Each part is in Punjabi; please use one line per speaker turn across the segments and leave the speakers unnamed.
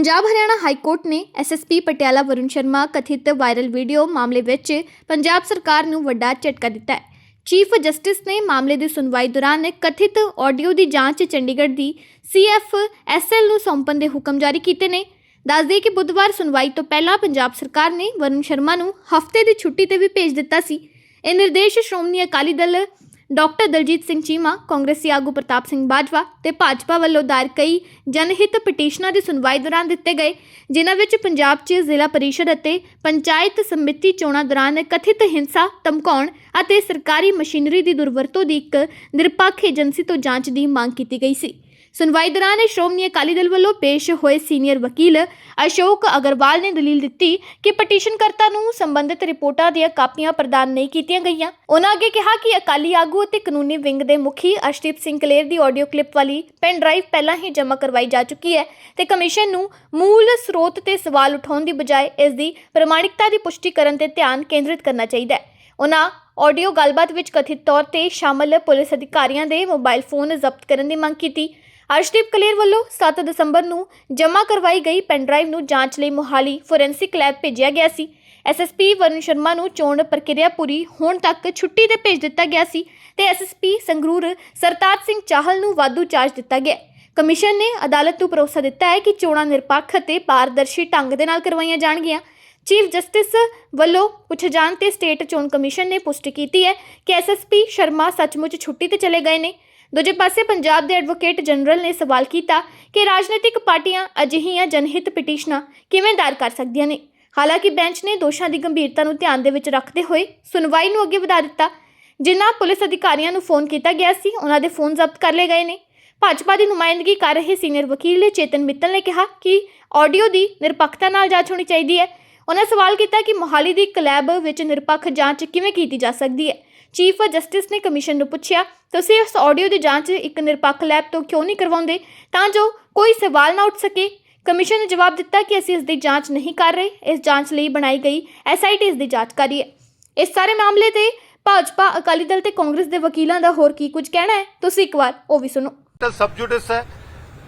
ਪੰਜਾਬ ਹਰਿਆਣਾ ਹਾਈ ਕੋਰਟ ਨੇ S S P Patiala Varun Sharma ਕਥਿਤ ਵਾਇਰਲ ਵੀਡੀਓ ਮਾਮਲੇ ਵਿੱਚ ਪੰਜਾਬ ਸਰਕਾਰ ਨੂੰ ਵੱਡਾ ਝਟਕਾ ਦਿੱਤਾ ਹੈ। ਚੀਫ ਜਸਟਿਸ ਨੇ ਮਾਮਲੇ ਦੀ ਸੁਣਵਾਈ ਦੌਰਾਨ ਕਥਿਤ ਆਡੀਓ ਦੀ ਜਾਂਚ ਚੰਡੀਗੜ੍ਹ ਦੀ ਸੀਐਫਐਸਐਲ ਨੂੰ ਸੌਂਪਣ ਦੇ ਹੁਕਮ ਜਾਰੀ ਕੀਤੇ ਨੇ। ਦੱਸਦੇ ਕਿ ਬੁੱਧਵਾਰ ਸੁਣਵਾਈ ਤੋਂ ਪਹਿਲਾਂ ਪੰਜਾਬ ਸਰਕਾਰ ਨੇ ਵਰੁਣ ਸ਼ਰਮਾ ਨੂੰ ਹਫ਼ਤੇ ਦੀ ਛੁੱਟੀ ਤੇ ਵੀ ਭੇਜ ਦਿੱਤਾ ਸੀ। ਇਹ ਨਿਰਦੇਸ਼ ਸ਼੍ਰੋਮਣੀ ਅਕਾਲੀ ਦਲ ਡਾਕਟਰ ਦਲਜੀਤ ਸਿੰਘ ਚੀਮਾ, ਕਾਂਗਰਸੀ ਆਗੂ ਪ੍ਰਤਾਪ ਸਿੰਘ ਬਾਜਵਾ ਤੇ ਭਾਜਪਾ ਵੱਲੋਂ ਦਾਇਰ ਕਈ ਜਨਹਿਤ ਪਟੀਸ਼ਨਾਂ ਦੀ ਸੁਣਵਾਈ ਦੌਰਾਨ ਦਿੱਤੇ ਗਏ, ਜਿਨ੍ਹਾਂ ਵਿੱਚ ਪੰਜਾਬ 'ਚ ਜ਼ਿਲ੍ਹਾ ਪਰਿਸ਼ਦ ਅਤੇ ਪੰਚਾਇਤ ਸਮਿਤੀ ਚੋਣਾਂ ਦੌਰਾਨ ਕਥਿਤ ਹਿੰਸਾ, ਧਮਕਾਉਣ ਅਤੇ ਸਰਕਾਰੀ ਮਸ਼ੀਨਰੀ ਦੀ ਦੁਰਵਰਤੋਂ ਦੀ ਇੱਕ ਨਿਰਪੱਖ ਏਜੰਸੀ ਤੋਂ ਜਾਂਚ ਦੀ ਮੰਗ ਕੀਤੀ ਗਈ ਸੀ। ਸੁਣਵਾਈ ਦੌਰਾਨ ਸ਼੍ਰੋਮਣੀ ਅਕਾਲੀ ਦਲ ਵੱਲੋਂ ਪੇਸ਼ ਹੋਏ ਸੀਨੀਅਰ ਵਕੀਲ ਅਸ਼ੋਕ ਅਗਰਵਾਲ ਨੇ ਦਲੀਲ ਦਿੱਤੀ ਕਿ ਪਟੀਸ਼ਨਕਰਤਾ ਨੂੰ ਸੰਬੰਧਿਤ ਰਿਪੋਰਟਾਂ ਦੀਆਂ ਕਾਪੀਆਂ ਪ੍ਰਦਾਨ ਨਹੀਂ ਕੀਤੀਆਂ ਗਈਆਂ। ਉਹਨਾਂ ਅੱਗੇ ਕਿਹਾ ਕਿ ਅਕਾਲੀ ਆਗੂ ਅਤੇ ਕਾਨੂੰਨੀ ਵਿੰਗ ਦੇ ਮੁਖੀ ਅਸ਼ਦੀਪ ਸਿੰਘ ਕਲੇਰ ਦੀ ਆਡੀਓ ਕਲਿੱਪ ਵਾਲੀ ਪੈਨ ਡਰਾਈਵ ਪਹਿਲਾਂ ਹੀ ਜਮ੍ਹਾਂ ਕਰਵਾਈ ਜਾ ਚੁੱਕੀ ਹੈ ਤੇ ਕਮਿਸ਼ਨ ਨੂੰ ਮੂਲ ਸਰੋਤ ਤੇ ਸਵਾਲ ਉਠਾਉਣ ਦੀ ਬਜਾਏ ਇਸ ਦੀ ਪ੍ਰਮਾਣਿਕਤਾ ਦੀ ਪੁਸ਼ਟੀ ਕਰਨ ਤੇ ਧਿਆਨ ਕੇਂਦਰਿਤ ਕਰਨਾ ਚਾਹੀਦਾ ਹੈ। ਉਹਨਾਂ ਆਡੀਓ ਗੱਲਬਾਤ ਵਿੱਚ ਕਥਿਤ ਤੌਰ ਤੇ ਸ਼ਾਮਲ ਪੁਲਿਸ ਅਧਿਕਾਰੀਆਂ ਦੇ ਮੋਬਾਈਲ ਫੋਨ ਜ਼ਬਤ ਕਰਨ ਦੀ ਮੰਗ ਕੀਤੀ। ਅਰਸ਼ਦੀਪ ਕਲੇਰ ਵੱਲੋਂ 7 ਦਸੰਬਰ ਨੂੰ ਜਮ੍ਹਾਂ ਕਰਵਾਈ ਗਈ ਪੈਨ ਡਰਾਈਵ ਨੂੰ ਜਾਂਚ ਲਈ ਮੋਹਾਲੀ ਫੋਰੈਂਸਿਕ ਲੈਬ ਭੇਜਿਆ ਗਿਆ ਸੀ। ਐਸਐਸਪੀ ਵਰੁਣ ਸ਼ਰਮਾ ਨੂੰ ਚੋਣ ਪ੍ਰਕਿਰਿਆ ਪੂਰੀ ਹੋਣ ਤੱਕ ਛੁੱਟੀ ਤੇ ਭੇਜ ਦਿੱਤਾ ਗਿਆ ਸੀ ਤੇ S S P Sangrur Sartaj Singh Chahal ਨੂੰ ਵਾਧੂ ਚਾਰਜ ਦਿੱਤਾ ਗਿਆ। ਕਮਿਸ਼ਨ ਨੇ ਅਦਾਲਤ ਨੂੰ ਭਰੋਸਾ ਦਿੱਤਾ ਹੈ ਕਿ ਚੋਣਾਂ ਨਿਰਪੱਖ ਅਤੇ ਪਾਰਦਰਸ਼ੀ ਢੰਗ ਦੇ ਨਾਲ ਕਰਵਾਈਆਂ ਜਾਣਗੀਆਂ। ਚੀਫ ਜਸਟਿਸ ਵੱਲੋਂ ਪੁੱਛੇ ਜਾਣ ਤੇ ਸਟੇਟ ਚੋਣ ਕਮਿਸ਼ਨ ਨੇ ਪੁਸ਼ਟੀ ਕੀਤੀ ਹੈ ਕਿ ਐਸਐਸਪੀ ਸ਼ਰਮਾ ਸੱਚਮੁੱਚ ਛੁੱਟੀ ਤੇ ਚਲੇ ਗਏ ਨੇ। ਦੂਜੇ ਪਾਸੇ ਪੰਜਾਬ ਦੇ ਐਡਵੋਕੇਟ ਜਨਰਲ ਨੇ ਸਵਾਲ ਕੀਤਾ ਕਿ ਰਾਜਨੀਤਿਕ ਪਾਰਟੀਆਂ ਅਜਿਹੀਆਂ ਜਨਹਿਤ ਪਟੀਸ਼ਨਾਂ ਕਿਵੇਂ ਦਾਇਰ ਕਰ ਸਕਦੀਆਂ ਨੇ? ਹਾਲਾਂਕਿ ਬੈਂਚ ਨੇ ਦੋਸ਼ਾਂ ਦੀ ਗੰਭੀਰਤਾ ਨੂੰ ਧਿਆਨ ਦੇ ਵਿੱਚ ਰੱਖਦੇ ਹੋਏ ਸੁਣਵਾਈ ਨੂੰ ਅੱਗੇ ਵਧਾ ਦਿੱਤਾ। ਜਿਨ੍ਹਾਂ ਪੁਲਿਸ ਅਧਿਕਾਰੀਆਂ ਨੂੰ ਫੋਨ ਕੀਤਾ ਗਿਆ ਸੀ, ਉਹਨਾਂ ਦੇ ਫੋਨ ਜ਼ਬਤ ਕਰ ਲਏ ਗਏ ਨੇ। ਭਾਜਪਾ ਦੀ ਨੁਮਾਇੰਦਗੀ ਕਰ ਰਹੇ ਸੀਨੀਅਰ ਵਕੀਲ ਚੇਤਨ ਮਿੱਤਲ ਨੇ ਕਿਹਾ ਕਿ ਆਡੀਓ ਦੀ ਨਿਰਪੱਖਤਾ ਨਾਲ ਜਾਂਚ ਹੋਣੀ ਚਾਹੀਦੀ ਹੈ। ਉਹਨਾਂ ਸਵਾਲ ਕੀਤਾ ਕਿ ਮੋਹਾਲੀ ਦੀ ਕਲੈਬ ਵਿੱਚ ਨਿਰਪੱਖ ਜਾਂਚ ਕਿਵੇਂ ਕੀਤੀ ਜਾ ਸਕਦੀ ਹੈ? ਚੀਫ ਜਸਟਿਸ ਨੇ ਕਮਿਸ਼ਨ ਨੂੰ ਪੁੱਛਿਆ, ਤੁਸੀਂ ਇਸ ਆਡੀਓ ਦੀ ਜਾਂਚ ਇੱਕ ਨਿਰਪੱਖ ਲੈਬ ਤੋਂ ਕਿਉਂ ਨਹੀਂ ਕਰਵਾਉਂਦੇ? ਤਾਂ ਜੋ ਕੋਈ ਸਵਾਲ ਨਾ ਉੱਠ ਸਕੇ। ਕਮਿਸ਼ਨ ਨੇ ਜਵਾਬ ਦਿੱਤਾ ਕਿ ਅਸੀਂ ਇਸ ਦੀ ਜਾਂਚ ਨਹੀਂ ਕਰ ਰਹੇ। ਇਸ ਜਾਂਚ ਲਈ ਬਣਾਈ ਗਈ ਐਸਆਈਟੀ ਇਸ ਦੀ ਜਾਂਚ ਕਰ ਰਹੀ ਹੈ ਇਸ ਸਾਰੇ ਮਾਮਲੇ ਤੇ ਭਾਜਪਾ ਅਕਾਲੀ ਦਲ ਤੇ ਕਾਂਗਰਸ ਦੇ ਵਕੀਲਾਂ ਦਾ ਹੋਰ ਕੀ ਕੁਝ ਕਹਿਣਾ ਹੈ? ਤੁਸੀਂ ਇੱਕ ਵਾਰ ਉਹ ਵੀ ਸੁਣੋ।
ਤਾਂ ਸਬ ਜੁਡਿਸ ਹੈ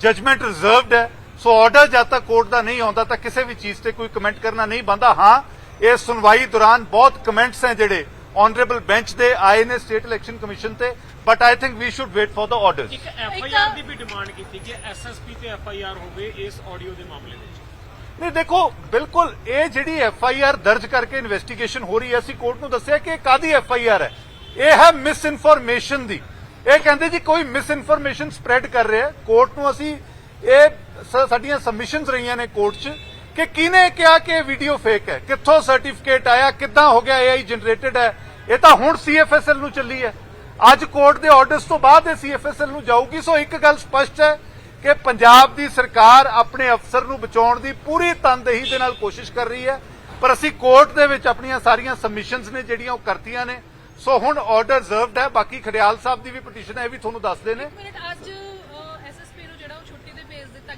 ਜਜਮੈਂਟ ਰਿਜ਼ਰਵਡ ਹੈ। ਸੋ ਆਰਡਰ ਜਦ ਤੱਕ ਕੋਰਟ ਦਾ ਨਹੀਂ ਆਉਂਦਾ ਤਾਂ ਕਿਸੇ ਵੀ ਚੀਜ਼ ਤੇ ਕੋਈ ਕਮੈਂਟ ਕਰਨਾ ਨਹੀਂ ਬੰਦਾ ਹਾਂ, ਇਹ ਸੁਣਵਾਈ ਦੌਰਾਨ ਬਹੁਤ ਕਮੈਂਟਸ ਹੈ ਜਿਹੜੇ ਆਨਰੇਬਲ ਬੈਂਚ ਦੇ ਆਏ ਨੇ ਸਟੇਟ ਇਲੈਕਸ਼ਨ ਕਮਿਸ਼ਨ ਤੇ but I think we should wait for the orders
ਇੱਕ ਐਫ ਆਈ ਆਰ ਦੀ ਵੀ ਡਿਮਾਂਡ ਕੀਤੀ ਕਿ ਐਸਐਸਪੀ ਤੇ ਐਫ ਆਈ ਆਰ ਹੋਵੇ ਇਸ ਆਡੀਓ ਦੇ ਮਾਮਲੇ ਵਿੱਚ।
ਨਹੀਂ ਦੇਖੋ ਬਿਲਕੁਲ ਇਹ ਜਿਹੜੀ ਐਫ ਆਈ ਆਰ ਦਰਜ ਕਰਕੇ ਇਨਵੈਸਟੀਗੇਸ਼ਨ ਹੋ ਰਹੀ ਹੈ ਅਸੀਂ ਕੋਰਟ ਨੂੰ ਦੱਸਿਆ ਕਿ ਇਹ ਕਾਦੀ ਐਫ ਆਈ ਆਰ ਹੈ? ਇਹ ਹੈ ਮਿਸ ਇਨਫੋਰਮੇਸ਼ਨ ਦੀ। ਇਹ ਕਹਿੰਦੇ ਜੀ ਕੋਈ ਮਿਸ ਇਨਫੋਰਮੇਸ਼ਨ ਸਪਰੈਡ ਕਰ ਰਿਹਾ ਹੈ। ਕੋਰਟ ਨੂੰ ਅਸੀਂ ਇਹ ਸਾਡੀਆਂ ਸਬਮਿਸ਼ਨਸ ਰਹੀਆਂ ਨੇ ਕੋਰਟ 'ਚ ਕਿ ਕਿਹਨੇ ਕਿਹਾ ਕਿ ਇਹ ਵੀਡੀਓ ਫੇਕ ਹੈ? ਕਿੱਥੋਂ ਸਰਟੀਫਿਕੇਟ ਆਇਆ? ਕਿੱਦਾਂ ਹੋ ਗਿਆ AI ਜਨਰੇਟਡ ਹੈ? ਇਹ ਤਾਂ ਹੁਣ CFSL ਨੂੰ ਚੱਲੀ ਹੈ। ਅੱਜ ਕੋਰਟ ਦੇ ਆਰਡਰਸ ਤੋਂ ਬਾਅਦ ਇਹ CFSL ਨੂੰ ਜਾਊਗੀ। ਸੋ ਇੱਕ ਗੱਲ ਸਪਸ਼ਟ ਹੈ ਕਿ ਪੰਜਾਬ ਦੀ ਸਰਕਾਰ ਆਪਣੇ ਅਫਸਰ ਨੂੰ ਬਚਾਉਣ ਦੀ ਪੂਰੀ ਤਨਦੇਹੀ ਦੇ ਨਾਲ ਕੋਸ਼ਿਸ਼ ਕਰ ਰਹੀ ਹੈ। ਪਰ ਅਸੀਂ ਕੋਰਟ ਦੇ ਵਿੱਚ ਆਪਣੀਆਂ ਸਾਰੀਆਂ ਸਬਮਿਸ਼ਨਸ ਨੇ ਜਿਹੜੀਆਂ ਉਹ ਕਰਤੀਆਂ ਨੇ। ਸੋ ਹੁਣ ਆਰਡਰ ਰਿਜ਼ਰਵਡ ਹੈ। ਬਾਕੀ ਖੜਿਆਲ ਸਾਹਿਬ ਦੀ ਵੀ ਪਟੀਸ਼ਨ ਹੈ, ਇਹ ਵੀ ਤੁਹਾਨੂੰ ਦੱਸਦੇ ਨੇ।
ਮਿੰਟ, ਅੱਜ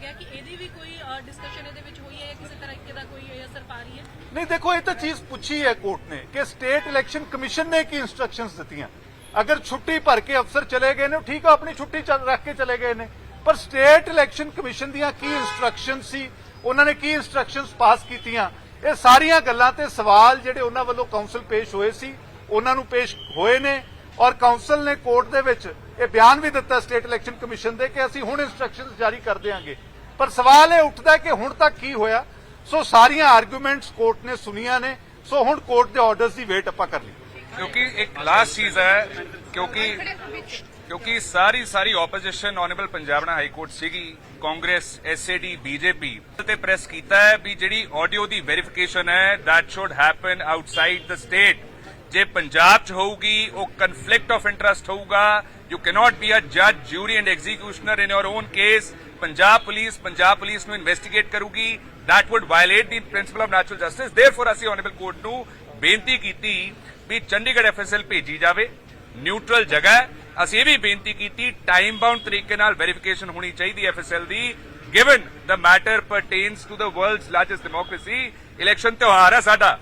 ਗਿਆ ਕਿ ਇਹਦੀ ਵੀ ਕੋਈ ਡਿਸਕਸ਼ਨ ਇਹਦੇ ਵਿੱਚ ਹੋਈ ਹੈ ਜਾਂ ਕਿਸੇ ਤਰੀਕੇ ਦਾ ਕੋਈ ਅਸਰ ਪਾ ਰਹੀ ਹੈ?
ਨਹੀਂ, ਦੇਖੋ, ਇਹ ਤਾਂ ਚੀਜ਼ ਪੁੱਛੀ ਹੈ ਕੋਰਟ ਨੇ ਕਿ ਸਟੇਟ ਇਲੈਕਸ਼ਨ ਕਮਿਸ਼ਨ ਨੇ ਕੀ ਇਨਸਟਰਕਸ਼ਨਸ ਦਿੱਤੀਆਂ। ਅਗਰ ਛੁੱਟੀ ਭਰ ਕੇ ਅਫਸਰ ਚਲੇ ਗਏ ਨੇ ਠੀਕ ਆ, ਆਪਣੀ ਛੁੱਟੀ ਰੱਖ ਕੇ ਚਲੇ ਗਏ ਨੇ। ਪਰ ਸਟੇਟ ਇਲੈਕਸ਼ਨ ਕਮਿਸ਼ਨ ਦੀਆਂ ਕੀ ਇਨਸਟਰਕਸ਼ਨ ਸੀ? ਉਹਨਾਂ ਨੇ ਕੀ ਇਨਸਟਰਕਸ਼ਨਸ ਪਾਸ ਕੀਤੀਆਂ? ਇਹ ਸਾਰੀਆਂ ਗੱਲਾਂ ਤੇ ਸਵਾਲ ਜਿਹੜੇ ਉਹਨਾਂ ਵੱਲੋਂ ਕਾਉਂਸਲ ਪੇਸ਼ ਹੋਏ ਸੀ, ਉਹਨਾਂ ਨੂੰ ਪੇਸ਼ ਹੋਏ ਨੇ। ਔਰ ਕਾਉਂਸਲ ਨੇ ਕੋਰਟ ਦੇ ਵਿੱਚ ਇਹ ਬਿਆਨ ਵੀ ਦਿੱਤਾ ਸਟੇਟ ਇਲੈਕਸ਼ਨ ਕਮਿਸ਼ਨ ਦੇ ਕਿ ਅਸੀਂ ਹੁਣ ਇਨਸਟਰਕਸ਼ਨਸ ਜਾਰੀ ਕਰ ਦਿਆਂਗੇ। ਪਰ ਸਵਾਲ ਇਹ ਉੱਠਦਾ ਕਿ ਹੁਣ ਤੱਕ ਕੀ ਹੋਇਆ? ਸੋ ਸਾਰੀਆਂ ਆਰਗੂਮੈਂਟਸ ਕੋਰਟ ਨੇ ਸੁਣੀਆਂ ਨੇ। ਸੋ ਹੁਣ ਕੋਰਟ ਦੇ ਆਰਡਰਸ ਦੀ ਵੇਟ ਆਪਾਂ ਕਰ ਲਈ
ਕਿਉਂਕਿ ਇੱਕ ਲਾਸਟ ਚੀਜ਼ ਹੈ, ਕਿਉਂਕਿ ਕਿਉਂਕਿ ਸਾਰੀ ਸਾਰੀ ਆਪੋਜੀਸ਼ਨ ਆਨਰੇਬਲ ਪੰਜਾਬਣਾ ਹਾਈ ਕੋਰਟ ਸੀਗੀ, ਕਾਂਗਰਸ ਐਸਏਡੀ ਬੀਜੇਪੀ ਤੇ ਪ੍ਰੈਸ ਕੀਤਾ ਹੈ ਵੀ ਜਿਹੜੀ ਆਡੀਓ ਦੀ ਵੈਰੀਫਿਕੇਸ਼ਨ ਹੈ that should happen outside the state ਜੇ ਪੰਜਾਬ ਚ ਹੋਊਗੀ, ਉਹ ਕਨਫਲਿਕਟ ਆਫ ਇੰਟਰਸਟ ਹੋਊਗਾ। ਯੂ ਕੈਨੋਟ ਬੀ ਅ ਜੱਜ jury and executioner in your own case Punjab police Punjab police ਨੂੰ ਇਨਵੈਸਟੀਗੇਟ ਕਰੂਗੀ। That would violate the principle of natural justice. Therefore, ਅਸੀਂ ਆਨਰੇਬਲ ਕੋਰਟ ਨੂੰ ਬੇਨਤੀ ਕੀਤੀ ਵੀ ਚੰਡੀਗੜ੍ਹ ਐਫਐਸਐਲ ਭੇਜੀ ਜਾਵੇ। ਨਿਊਟਰਲ ਜਗ੍ਹਾ ਅਸੀਂ ਇਹ ਵੀ ਬੇਨਤੀ ਕੀਤੀ ਟਾਈਮ ਬਾਉਂਡ ਤਰੀਕੇ ਨਾਲ ਵੈਰੀਫਿਕੇਸ਼ਨ ਹੋਣੀ ਚਾਹੀਦੀ FSL the. Given the matter pertains to the world's largest democracy election ਤਿਉਹਾਰ ਹੈ ਸਾਡਾ।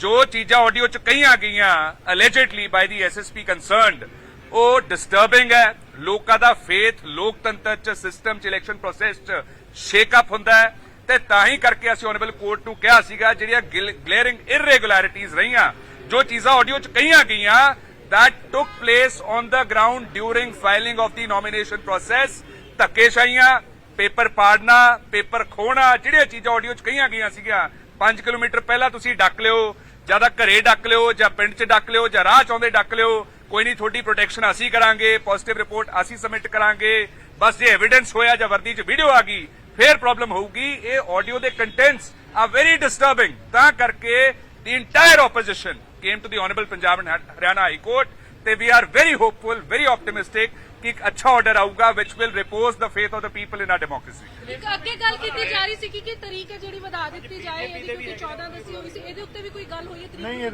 ਜੋ ਚੀਜ਼ਾਂ ਆਡੀਓ ਚ ਕਹੀਆਂ ਗਈਆਂ allegedly by the SSP concerned ਉਹ ਡਿਸਟਰਬਿੰਗ ਹੈ। ਲੋਕਾਂ ਦਾ ਫੇਥ ਲੋਕਤੰਤਰ ਚ ਸਿਸਟਮ ਚ ਇਲੈਕਸ਼ਨ ਪ੍ਰੋਸੈਸ ਚ ਸ਼ੇਕ ਹੁੰਦਾ ਹੈ। ਤੇ ਤਾਂ ਹੀ ਕਰਕੇ ਅਸੀਂ ਆਨਰੇਬਲ ਕੋਰਟ ਨੂੰ ਕਿਹਾ ਸੀਗਾ, ਜਿਹੜੀਆਂ ਗਲੇਅਰਿੰਗ ਇਰਰੈਗੂਲੈਰਿਟੀਜ਼ ਰਹੀਆਂ, ਜੋ ਚੀਜ਼ਾਂ ਆਡੀਓ ਚ ਕਹੀਆਂ ਗਈਆਂ, that took place on the ground during filing of the nomination process, ਧੱਕੇਸ਼ਾਹੀਆਂ, ਪੇਪਰ ਪਾੜਨਾ, ਪੇਪਰ ਖੋਣਾ, ਜਿਹੜੀਆਂ ਚੀਜ਼ਾਂ ਆਡੀਓ ਚ ਕਹੀਆਂ ਗਈਆਂ ਸੀਗੀਆਂ। 5 ਕਿਲੋਮੀਟਰ ਪਹਿਲਾਂ ਤੁਸੀਂ ਡੱਕ ਲਿਓ ਜਾਂ ਤਾਂ ਘਰੇ ਡੱਕ ਲਿਓ ਜਾਂ ਪਿੰਡ 'ਚ ਡੱਕ ਲਿਓ ਜਾਂ ਰਾਹ 'ਚ ਆਉਂਦੇ ਡੱਕ ਲਿਓ, ਕੋਈ ਨਹੀਂ ਤੁਹਾਡੀ ਪ੍ਰੋਟੈਕਸ਼ਨ ਅਸੀਂ ਕਰਾਂਗੇ ਪੋਜ਼ਿਟਿਵ ਰਿਪੋਰਟ ਅਸੀਂ ਸਬਮਿਟ ਕਰਾਂਗੇ। ਬਸ ਜੇ ਐਵੀਡੈਂਸ ਹੋਇਆ ਜਾਂ ਵਰਦੀ 'ਚ ਵੀਡੀਓ ਆ ਗਈ, ਫੇਰ ਪ੍ਰੋਬਲਮ ਹੋਊਗੀ। ਇਹ ਆਡੀਓ ਦੇ ਕੰਟੈਂਟਸ ਆ ਵੈਰੀ ਡਿਸਟਰਬਿੰਗ ਤਾਂ ਕਰਕੇ the entire opposition came to the honorable punjab and haryana high court ਤੇ we are very hopeful very optimistic ਕਿ ਇੱਕ ਅੱਛਾ ਆਰਡਰ ਆਊਗਾ which will repose the faith of the people in our democracy.
ਇੱਕ ਅੱਗੇ ਗੱਲ ਕੀਤੀ ਜਾ ਰਹੀ ਸੀ ਕਿ ਤਰੀਕ ਹੈ ਜਿਹੜੀ ਵਧਾ ਦਿੱਤੀ ਜਾਏ ਇਹਦੀ ਕਿਉਂਕਿ 14 ਦੱਸੀ ਹੋਈ ਸੀ ਇਹਦੇ ਉੱਤੇ ਵੀ ਕੋਈ ਗੱਲ ਹੋਈ ਹੈ ਤਰੀਕ
ਨਹੀਂ,
ਇਹ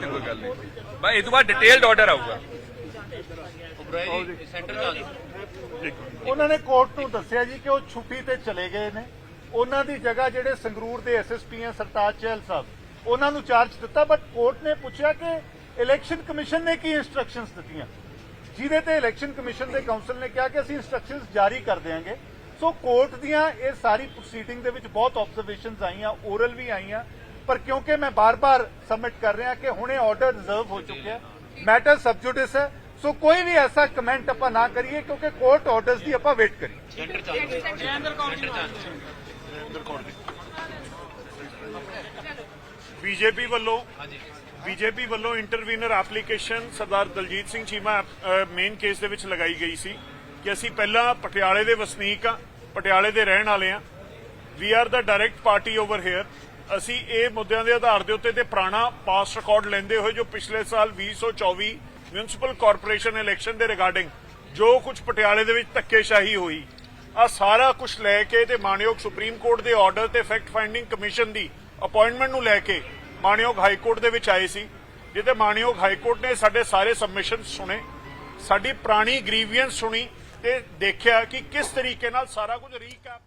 ਤੇ ਕੋਈ ਗੱਲ ਨਹੀਂ। ਬਸ ਇਹ ਤੋਂ ਬਾਅਦ ਡਿਟੇਲਡ ਆਰਡਰ ਆਊਗਾ।
ਉਹਨਾਂ ਨੇ ਕੋਰਟ ਨੂੰ ਦੱਸਿਆ ਜੀ ਕਿ ਉਹ ਛੁੱਟੀ ਤੇ ਚਲੇ ਗਏ ਨੇ। ਉਹਨਾਂ ਦੀ ਜਗ੍ਹਾ ਜਿਹੜੇ ਸੰਗਰੂਰ ਦੇ ਐਸਐਸਪੀ ਆ ਸਰਤਾਜ ਚਹਿਲ ਸਾਹਿਬ ਉਹਨਾਂ ਨੂੰ ਚਾਰਜ ਦਿੱਤਾ ਬਟ ਕੋਰਟ ਨੇ ਪੁੱਛਿਆ ਕਿ ਇਲੈਕਸ਼ਨ ਕਮਿਸ਼ਨ ਨੇ ਕੀ ਇਨਸਟਰਕਸ਼ਨਸ ਦਿੱਤੀਆਂ? ਜਿਹਦੇ ਤੇ ਇਲੈਕਸ਼ਨ ਕਮਿਸ਼ਨ ਦੇ ਕਾਉਂਸਲ ਨੇ ਕਿਹਾ ਕਿ ਅਸੀਂ ਇਨਸਟਰਕਸ਼ਨਸ ਜਾਰੀ ਕਰ ਦੇਵਾਂਗੇ ਸੋ ਕੋਰਟ ਦੀਆਂ ਇਹ ਸਾਰੀ ਪ੍ਰੋਸੀਡਿੰਗ ਦੇ ਵਿੱਚ ਬਹੁਤ ਆਬਜ਼ਰਵੇਸ਼ਨਸ ਆਈਆਂ ਓਰਲ ਵੀ ਆਈਆਂ। ਪਰ ਕਿਉਂਕਿ ਮੈਂ ਬਾਰ-ਬਾਰ ਸਬਮਿਟ ਕਰ ਰਿਹਾ ਕਿ ਹੁਣੇ ਆਰਡਰ ਰਿਜ਼ਰਵ ਹੋ ਚੁੱਕਿਆ ਮੈਟਰ ਸਬਜੂਡਿਸ ਹੈ। ਸੋ ਕੋਈ ਵੀ ਐਸਾ ਕਮੈਂਟ ਆਪਾਂ ਨਾ ਕਰੀਏ ਕਿਉਂਕਿ ਕੋਰਟ ਆਰਡਰਸ ਦੀ ਆਪਾਂ ਵੇਟ ਕਰੀਏ।
ਬੀਜੇਪੀ ਵੱਲੋਂ ਬੀਜੇਪੀ ਵੱਲੋਂ intervener application Sardar Daljit Singh Cheema main case ਦੇ ਵਿੱਚ ਲਗਾਈ ਗਈ ਸੀ ਕਿ ਅਸੀਂ ਪਹਿਲਾਂ ਪਟਿਆਲੇ ਦੇ ਵਸਨੀਕ ਆ, ਪਟਿਆਲੇ ਦੇ ਰਹਿਣ ਵਾਲੇ ਆ। We are the direct party over here ਅਸੀਂ ਇਹ ਮੁੱਦਿਆਂ ਦੇ ਆਧਾਰ ਦੇ ਉੱਤੇ ਤੇ ਪੁਰਾਣਾ ਪਾਸ ਰਿਕਾਰਡ ਲੈਂਦੇ ਹੋਏ ਜੋ ਪਿਛਲੇ ਸਾਲ 2024 ਮਿਊਨਿਸਪਲ ਕਾਰਪੋਰੇਸ਼ਨ ਇਲੈਕਸ਼ਨ ਦੇ ਰਿਗਾਰਡਿੰਗ ਜੋ ਕੁਝ ਪਟਿਆਲੇ ਦੇ ਵਿੱਚ ਧੱਕੇਸ਼ਾਹੀ ਹੋਈ, ਆ ਸਾਰਾ ਕੁਝ ਲੈ ਕੇ ਤੇ ਮਾਨਯੋਗ ਸੁਪਰੀਮ ਕੋਰਟ ਦੇ ਆਰਡਰ ਤੇ ਫੈਕਟ ਫਾਈਂਡਿੰਗ ਕਮਿਸ਼ਨ ਦੀ ਅਪਾਇੰਟਮੈਂਟ ਨੂੰ ਲੈ ਕੇ ਮਾਨਯੋਗ ਹਾਈ ਕੋਰਟ ਦੇ ਵਿੱਚ ਆਏ ਸੀ ਜਿੱਤੇ ਮਾਨਯੋਗ ਹਾਈ ਕੋਰਟ ਨੇ ਸਾਡੇ ਸਾਰੇ ਸਬਮਿਸ਼ਨ ਸੁਣੇ, ਸਾਡੀ ਪੁਰਾਣੀ ਗ੍ਰੀਵੀਅੰਸ ਸੁਣੀ ਤੇ ਦੇਖਿਆ ਕਿ ਕਿਸ ਤਰੀਕੇ ਨਾਲ ਸਾਰਾ ਕੁਝ ਰੀਕੈਪ